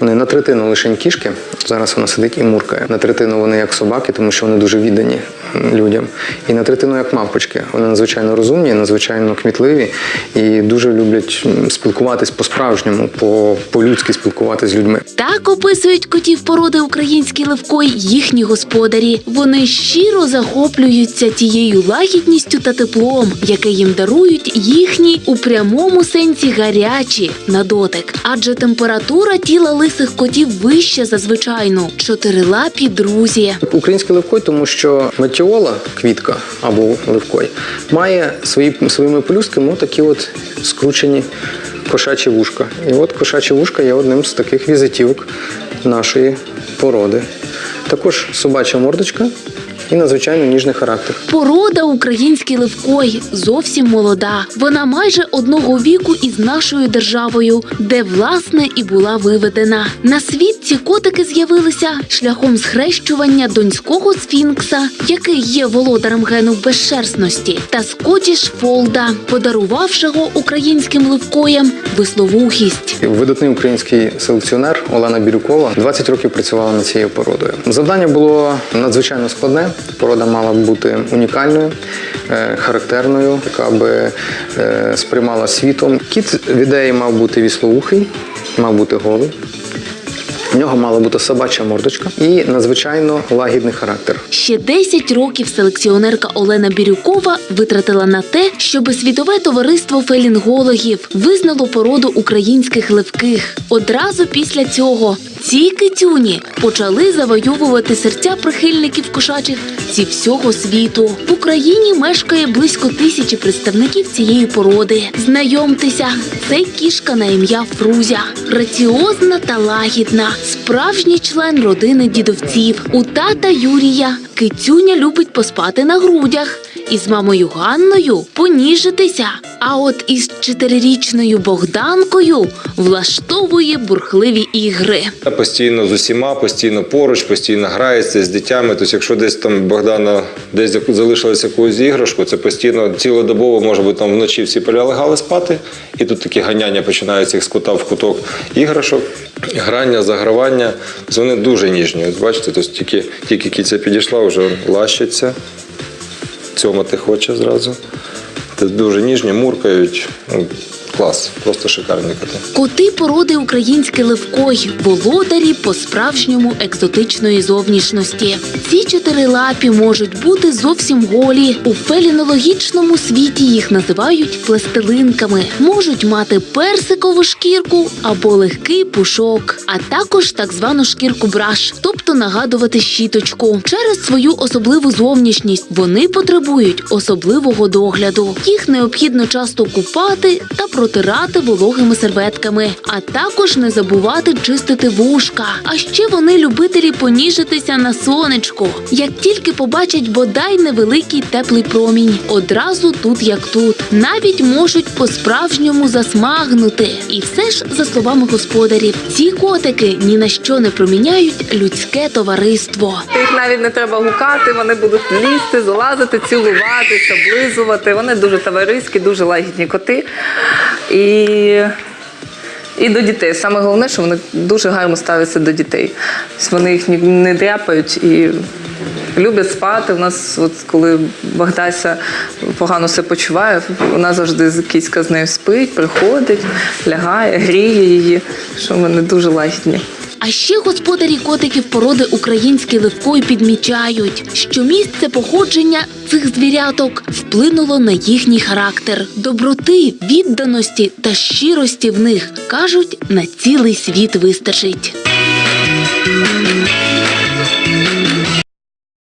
Вони на третину лишень кішки. Зараз вона сидить і муркає. На третину вони як собаки, тому що вони дуже віддані людям. І на третину як мавпочки. Вони надзвичайно розумні, надзвичайно кмітливі і дуже люблять спілкуватись по-справжньому, по- по-людськи спілкуватись з людьми. Так описують котів породи український левкой їхні господарі. Вони щиро захоплюються тією лагідністю та теплом, яке їм дарують їхні у прямому сенсі гарячі на дотик. Адже температура тіла лисих котів вища за звичайну. Чотирилапі друзі. Український левкой, тому що метіола, квітка або левкой, має свої, своїми плюсками такі от скручені кошачі вушка. І от кошачі вушка є одним з таких візитівок нашої породи. Також собача мордочка і надзвичайно ніжний характер. Порода український левкой зовсім молода. Вона майже одного віку із нашою державою, де власне і була виведена. На світ ці котики з'явилися шляхом схрещування донського сфінкса, який є володарем гену безшерстності, та скотіш фолда, подарувавшого українським левкоям висловухість. Видатний український селекціонер Олена Бірюкова 20 років працювала над цією породою. Завдання було надзвичайно складне. Порода мала бути унікальною, е, характерною, яка би е, сприймала світом. Кіт в ідеї мав бути віслоухий, мав бути голий. Нього мала бути собача мордочка і надзвичайно лагідний характер. Ще 10 років селекціонерка Олена Бірюкова витратила на те, щоб світове товариство фелінгологів визнало породу українських левких. Одразу після цього ці китюні почали завоювати серця прихильників кошачих зі всього світу. В Україні мешкає близько тисячі представників цієї породи. Знайомтеся, це кішка на ім'я Фрузя, граціозна та лагідна, справжній член родини дідовців. У тата Юрія кицюня любить поспати на грудях. І з мамою Ганною поніжитися. А от із чотирирічною Богданкою влаштовує бурхливі ігри. Постійно з усіма, постійно поруч, постійно грається з дітьми. Тобто, якщо десь там Богдана десь залишилася якусь іграшку, це постійно цілодобово, може бути там вночі всі полягали спати, і тут такі ганяння починаються з кута в куток іграшок, грання, загравання. Тобто Вони дуже ніжні. От бачите, тобто тільки, тільки кіця підійшла, вже лащиться, цьомати хоче зразу. Ти дуже ніжні, муркають. Клас, просто шикарні коти. Коти породи український левкой, володарі по-справжньому екзотичної зовнішності. Ці чотирилапі можуть бути зовсім голі. У фелінологічному світі їх називають пластилинками. Можуть мати персикову шкірку або легкий пушок, а також так звану шкірку браш, тобто нагадувати щіточку. Через свою особливу зовнішність вони потребують особливого догляду. Їх необхідно часто купати та протирати вологими серветками, а також не забувати чистити вушка. А ще вони любителі поніжитися на сонечку. Як тільки побачать бодай невеликий теплий промінь, одразу тут як тут, навіть можуть по-справжньому засмагнути. І все ж, за словами господарів, ці котики ні на що не проміняють людське товариство. Їх навіть не треба гукати, вони будуть лізти, залазити, цілуватися, облизувати. Вони дуже товариські, дуже лагідні коти. І, і до дітей. Саме головне, що вони дуже гарно ставляться до дітей. Вони їх не дряпають і люблять спати. У нас, от коли Богдася погано себе почуває, вона завжди кіцька з нею спить, приходить, лягає, гріє її, що вони дуже лагідні. А ще господарі котиків породи український левкої підмічають, що місце походження цих звіряток вплинуло на їхній характер. Доброти, відданості та щирості в них кажуть, на цілий світ вистачить.